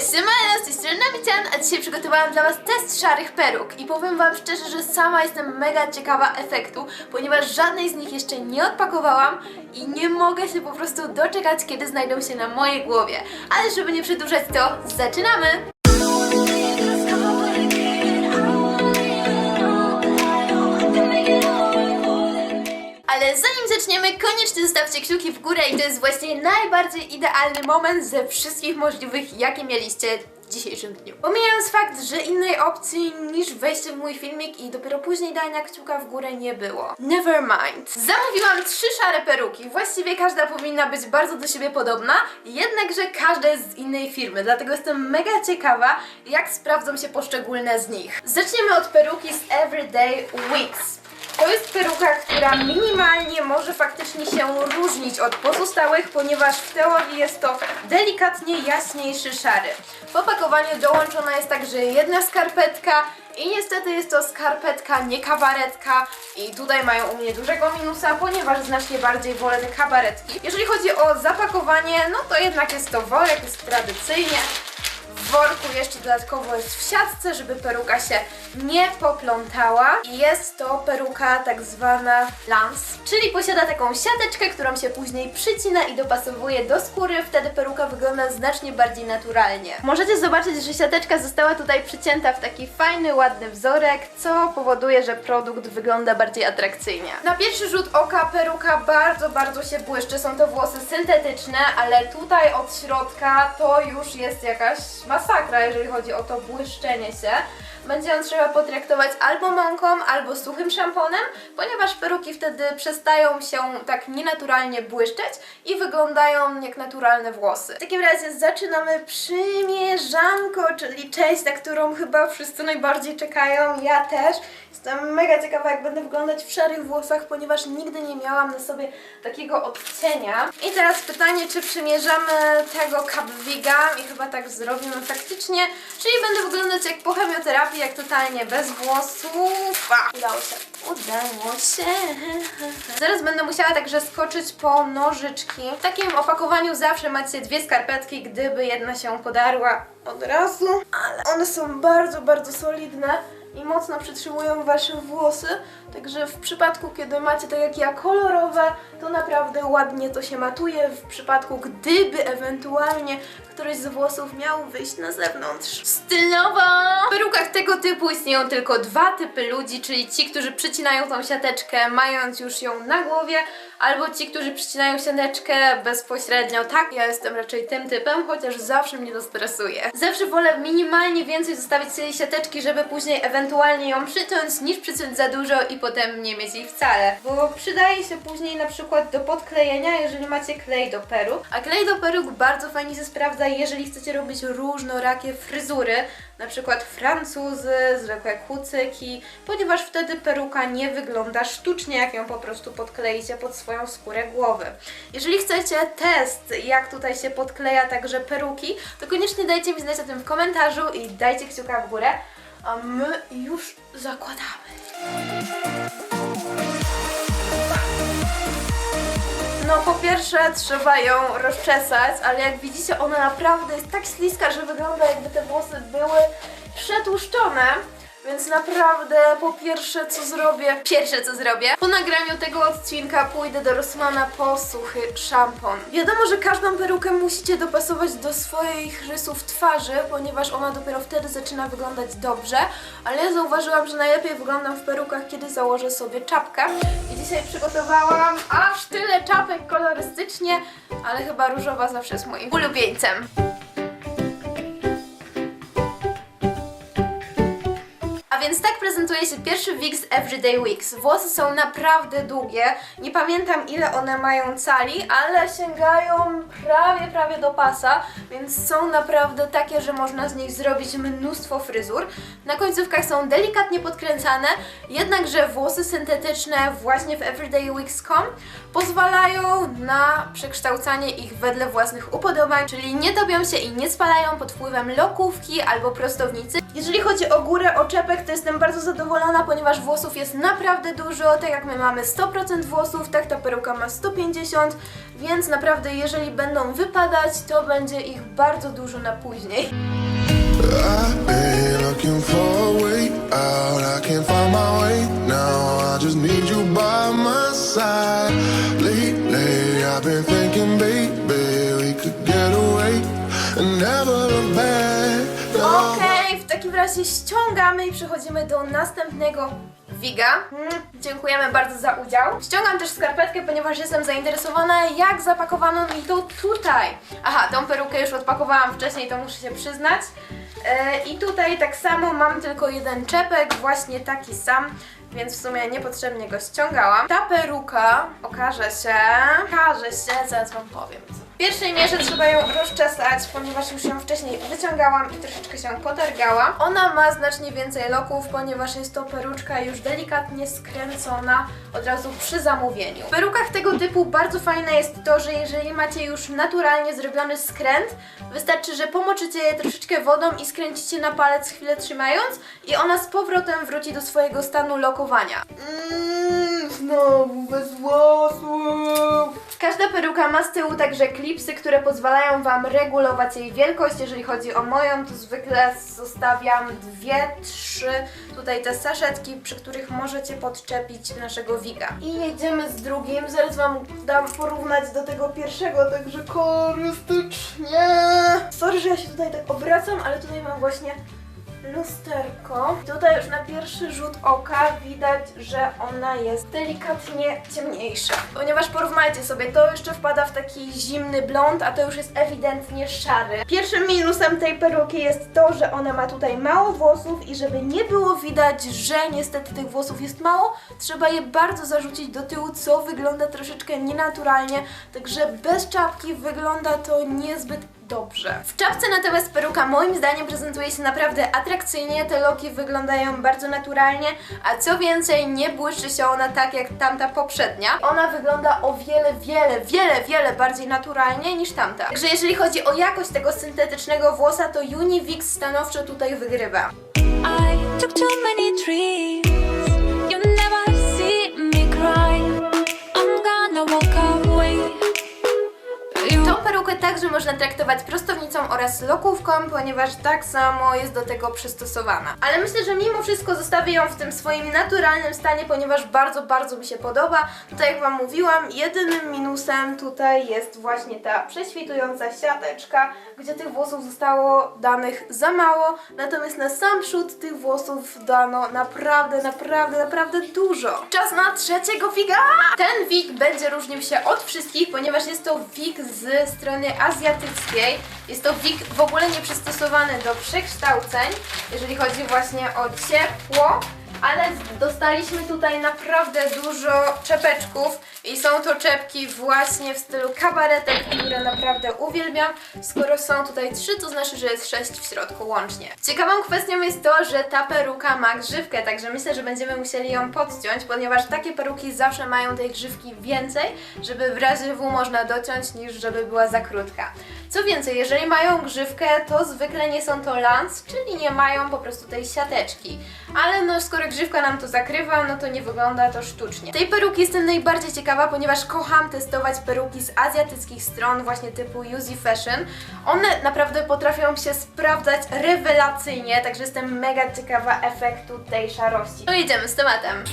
Cześć, siemano, z tej strony Namician, a dzisiaj przygotowałam dla Was test szarych peruk i powiem Wam szczerze, że sama jestem mega ciekawa efektu, ponieważ żadnej z nich jeszcze nie odpakowałam i nie mogę się po prostu doczekać, kiedy znajdą się na mojej głowie. Ale żeby nie przedłużać to, zaczynamy! Ale zanim zaczniemy, koniecznie zostawcie kciuki w górę i to jest właśnie najbardziej idealny moment ze wszystkich możliwych, jakie mieliście w dzisiejszym dniu. Pomijając fakt, że innej opcji niż wejście w mój filmik i dopiero później dania kciuka w górę nie było. Never mind. Zamówiłam trzy szare peruki. Właściwie każda powinna być bardzo do siebie podobna, jednakże każda jest z innej firmy, dlatego jestem mega ciekawa, jak sprawdzą się poszczególne z nich. Zaczniemy od peruki z Everyday Wigs. To jest peruka, która minimalnie może faktycznie się różnić od pozostałych, ponieważ w teorii jest to delikatnie jaśniejszy szary. W opakowaniu dołączona jest także jedna skarpetka i niestety jest to skarpetka, nie kabaretka i tutaj mają u mnie dużego minusa, ponieważ znacznie bardziej wolę te kabaretki. Jeżeli chodzi o zapakowanie, no to jednak jest to worek, jest tradycyjnie. Worku jeszcze dodatkowo jest w siatce, żeby peruka się nie poplątała. I jest to peruka tak zwana lance, czyli posiada taką siateczkę, którą się później przycina i dopasowuje do skóry, wtedy peruka wygląda znacznie bardziej naturalnie. Możecie zobaczyć, że siateczka została tutaj przycięta w taki fajny, ładny wzorek, co powoduje, że produkt wygląda bardziej atrakcyjnie. Na pierwszy rzut oka peruka bardzo, bardzo się błyszczy. Są to włosy syntetyczne, ale tutaj od środka to już jest jakaś masakra, jeżeli chodzi o to błyszczenie się. Będzie ją trzeba potraktować albo mąką, albo suchym szamponem, ponieważ peruki wtedy przestają się tak nienaturalnie błyszczeć i wyglądają jak naturalne włosy. W takim razie zaczynamy przymierzanko, czyli część, na którą chyba wszyscy najbardziej czekają, ja też. Jestem mega ciekawa, jak będę wyglądać w szarych włosach, ponieważ nigdy nie miałam na sobie takiego odcienia. I teraz pytanie, czy przymierzamy tego Capviga i chyba tak zrobimy faktycznie, czyli będę wyglądać jak po chemioterapii, jak totalnie bez włosów. Udało się. Udało się. Zaraz będę musiała także skoczyć po nożyczki. W takim opakowaniu zawsze macie dwie skarpetki, gdyby jedna się podarła od razu, ale one są bardzo, bardzo solidne i mocno przytrzymują wasze włosy. Także w przypadku, kiedy macie tak jak ja kolorowe, to naprawdę ładnie to się matuje. W przypadku, gdyby ewentualnie któryś z włosów miał wyjść na zewnątrz. Stylowo! W perukach tego typu istnieją tylko dwa typy ludzi, czyli ci, którzy przycinają tą siateczkę mając już ją na głowie, albo ci, którzy przycinają siateczkę bezpośrednio. Tak, ja jestem raczej tym typem, chociaż zawsze mnie to stresuje. Zawsze wolę minimalnie więcej zostawić sobie siateczki, żeby później ewentualnie ją przyciąć, niż przyciąć za dużo i potem nie mieć jej wcale. Bo przydaje się później na przykład do podklejenia, jeżeli macie klej do peruk. A klej do peruk bardzo fajnie się sprawdza, jeżeli chcecie robić różnorakie fryzury, na przykład francuzy, zwykłe kucyki, ponieważ wtedy peruka nie wygląda sztucznie, jak ją po prostu podkleicie pod swoją skórę głowy. Jeżeli chcecie test, jak tutaj się podkleja także peruki, to koniecznie dajcie mi znać o tym w komentarzu i dajcie kciuka w górę, a my już zakładamy. No po pierwsze trzeba ją rozczesać, ale jak widzicie ona naprawdę jest tak śliska, że wygląda jakby te włosy były przetłuszczone. Więc naprawdę po pierwsze co zrobię, pierwsze co zrobię, po nagraniu tego odcinka pójdę do Rossmana po suchy szampon. Wiadomo, że każdą perukę musicie dopasować do swoich rysów twarzy, ponieważ ona dopiero wtedy zaczyna wyglądać dobrze, ale ja zauważyłam, że najlepiej wyglądam w perukach, kiedy założę sobie czapkę. I dzisiaj przygotowałam aż tyle czapek kolorystycznie, ale chyba różowa zawsze jest moim ulubieńcem. Więc tak prezentuje się pierwszy wig z Everyday Wigs. Włosy są naprawdę długie. Nie pamiętam ile one mają cali, ale sięgają prawie, prawie do pasa, więc są naprawdę takie, że można z nich zrobić mnóstwo fryzur. Na końcówkach są delikatnie podkręcane, jednakże włosy syntetyczne właśnie w Everyday Wigs.com pozwalają na przekształcanie ich wedle własnych upodobań, czyli nie topią się i nie spalają pod wpływem lokówki albo prostownicy. Jeżeli chodzi o górę oczepek, to jestem bardzo zadowolona, ponieważ włosów jest naprawdę dużo, tak jak my mamy 100% włosów, tak ta peruka ma 150, więc naprawdę jeżeli będą wypadać, to będzie ich bardzo dużo na później. Razie ściągamy i przechodzimy do następnego wiga. Mm, dziękujemy bardzo za udział. Ściągam też skarpetkę, ponieważ jestem zainteresowana, jak zapakowano mi to tutaj. Aha, tą perukę już odpakowałam wcześniej, to muszę się przyznać. E, I tutaj tak samo mam tylko jeden czepek, właśnie taki sam. Więc w sumie niepotrzebnie go ściągałam. Ta peruka okaże się, okaże się, zaraz wam powiem co. Pierwszej mierze trzeba ją rozczesać, ponieważ już ją wcześniej wyciągałam i troszeczkę się potargała. Ona ma znacznie więcej loków, ponieważ jest to peruczka już delikatnie skręcona od razu przy zamówieniu. W perukach tego typu bardzo fajne jest to, że jeżeli macie już naturalnie zrobiony skręt, wystarczy, że pomoczycie je troszeczkę wodą i skręcicie na palec chwilę trzymając i ona z powrotem wróci do swojego stanu lokowania. Mmm, znowu bez włosów. Każda peruka ma z tyłu także klipsy, które pozwalają Wam regulować jej wielkość. Jeżeli chodzi o moją, to zwykle zostawiam dwie, trzy tutaj te saszetki, przy których możecie podczepić naszego wiga. I jedziemy z drugim. Zaraz Wam dam porównać do tego pierwszego, także kolorystycznie. Sorry, że ja się tutaj tak obracam, ale tutaj mam właśnie lusterko. Tutaj już na pierwszy rzut oka widać, że ona jest delikatnie ciemniejsza. Ponieważ porównajcie sobie, to jeszcze wpada w taki zimny blond, a to już jest ewidentnie szary. Pierwszym minusem tej peruki jest to, że ona ma tutaj mało włosów i żeby nie było widać, że niestety tych włosów jest mało, trzeba je bardzo zarzucić do tyłu, co wygląda troszeczkę nienaturalnie, także bez czapki wygląda to niezbyt dobrze. W czapce natomiast peruka moim zdaniem prezentuje się naprawdę atrakcyjnie, te loki wyglądają bardzo naturalnie, a co więcej nie błyszczy się ona tak jak tamta poprzednia. Ona wygląda o wiele, wiele, wiele, wiele bardziej naturalnie niż tamta. Także jeżeli chodzi o jakość tego syntetycznego włosa, to Univix stanowczo tutaj wygrywa. I took too many dreams. You never see me cry. I'm gonna walk perukę także można traktować prostownicą oraz lokówką, ponieważ tak samo jest do tego przystosowana. Ale myślę, że mimo wszystko zostawię ją w tym swoim naturalnym stanie, ponieważ bardzo, bardzo mi się podoba. Tutaj jak Wam mówiłam, jedynym minusem tutaj jest właśnie ta prześwitująca siateczka, gdzie tych włosów zostało danych za mało, natomiast na sam przód tych włosów dano naprawdę, naprawdę, naprawdę dużo. Czas na trzeciego wiga! Ten wig będzie różnił się od wszystkich, ponieważ jest to wig z strony azjatyckiej. Jest to wig w ogóle nie przystosowany do przekształceń, jeżeli chodzi właśnie o ciepło. Ale dostaliśmy tutaj naprawdę dużo czepeczków i są to czepki właśnie w stylu kabaretek, które naprawdę uwielbiam. Skoro są tutaj trzy, to znaczy, że jest sześć w środku łącznie. Ciekawą kwestią jest to, że ta peruka ma grzywkę, także myślę, że będziemy musieli ją podciąć, ponieważ takie peruki zawsze mają tej grzywki więcej, żeby w razie W można dociąć, niż żeby była za krótka. Co więcej, jeżeli mają grzywkę, to zwykle nie są to lans, czyli nie mają po prostu tej siateczki. Ale no, skoro grzywka nam to zakrywa, no to nie wygląda to sztucznie. Tej peruki jestem najbardziej ciekawa, ponieważ kocham testować peruki z azjatyckich stron, właśnie typu Yuzi Fashion. One naprawdę potrafią się sprawdzać rewelacyjnie, także jestem mega ciekawa efektu tej szarości. To jedziemy z tematem.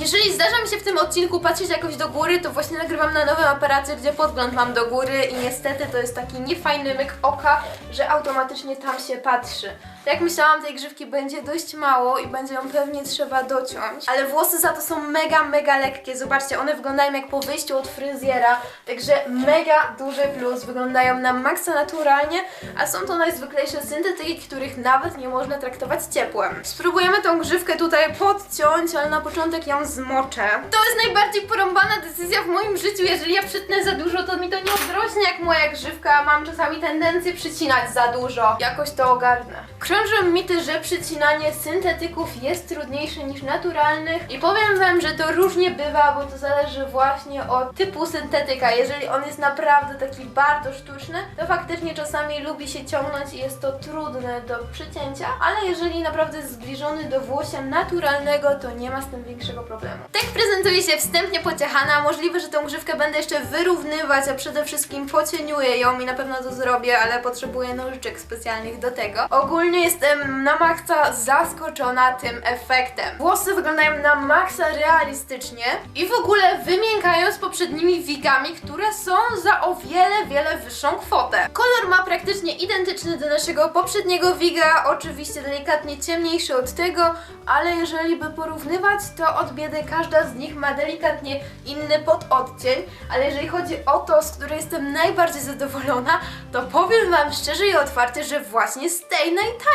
Jeżeli zdarza mi się w tym odcinku patrzeć jakoś do góry, to właśnie nagrywam na nowym aparacie, gdzie podgląd mam do góry i niestety to jest taki niefajny myk oka, że automatycznie tam się patrzy. Jak myślałam, tej grzywki będzie dość mało i będzie ją pewnie trzeba dociąć, ale włosy za to są mega, mega lekkie. Zobaczcie, one wyglądają jak po wyjściu od fryzjera, także mega duży plus, wyglądają na maksa naturalnie, a są to najzwyklejsze syntetyki, których nawet nie można traktować ciepłem. Spróbujemy tą grzywkę tutaj podciąć, ale na początek ją zmoczę. To jest najbardziej porąbana decyzja w moim życiu. Jeżeli ja przytnę za dużo, to mi to nie odrośnie jak moja grzywka. Mam czasami tendencję przycinać za dużo. Jakoś to ogarnę. Krążą mity, że przycinanie syntetyków jest trudniejsze niż naturalnych i powiem wam, że to różnie bywa, bo to zależy właśnie od typu syntetyka. Jeżeli on jest naprawdę taki bardzo sztuczny, to faktycznie czasami lubi się ciągnąć i jest to trudne do przycięcia, ale jeżeli naprawdę jest zbliżony do włosia naturalnego, to nie ma z tym większego problemu. Tak prezentuje się wstępnie pociechana. Możliwe, że tą grzywkę będę jeszcze wyrównywać, a przede wszystkim pocieniuję ją i na pewno to zrobię, ale potrzebuję nożyczek specjalnych do tego. Ogólnie jestem na maksa zaskoczona tym efektem. Włosy wyglądają na maksa realistycznie i w ogóle wymiękają z poprzednimi wigami, które są za o wiele, wiele wyższą kwotę. Kolor ma praktycznie identyczny do naszego poprzedniego wiga, oczywiście delikatnie ciemniejszy od tego, ale jeżeli by porównywać, to od biedy każda z nich ma delikatnie inny pododcień, ale jeżeli chodzi o to, z której jestem najbardziej zadowolona, to powiem Wam szczerze i otwarcie, że właśnie z tej najtańszej.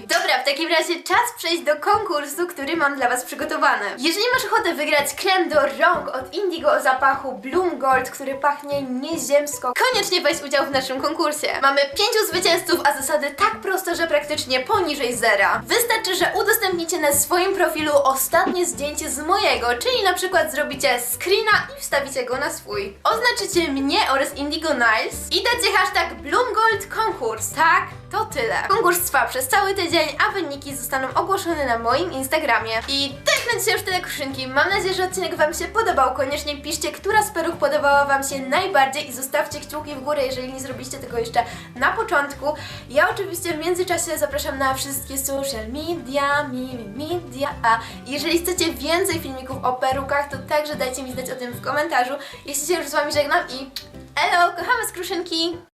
Dobra, w takim razie czas przejść do konkursu, który mam dla Was przygotowany. Jeżeli masz ochotę wygrać krem do rąk od Indigo o zapachu Bloom Gold, który pachnie nieziemsko, koniecznie weź udział w naszym konkursie. Mamy pięciu zwycięzców, a zasady tak proste, że praktycznie poniżej zera. Wystarczy, że udostępnicie na swoim profilu ostatnie zdjęcie z mojego, czyli na przykład zrobicie screena i wstawicie go na swój. Oznaczycie mnie oraz Indigo Niles i dacie hashtag Bloomgold konkurs, tak? To tyle. Konkurs trwa przez cały tydzień, a wyniki zostaną ogłoszone na moim Instagramie. I tak na dzisiaj już tyle koszynki. Mam nadzieję, że odcinek Wam się podobał. Koniecznie piszcie, która z peruch podobała Wam się najbardziej i zostawcie kciuki w górę, jeżeli nie zrobiliście tego jeszcze na początku. Ja oczywiście w międzyczasie zapraszam na wszystkie social media, mi, mi, media, a jeżeli chcecie więcej filmików o perukach, to także dajcie mi znać o tym w komentarzu. Ja się już z Wami żegnam i elo, kochamy skruszynki!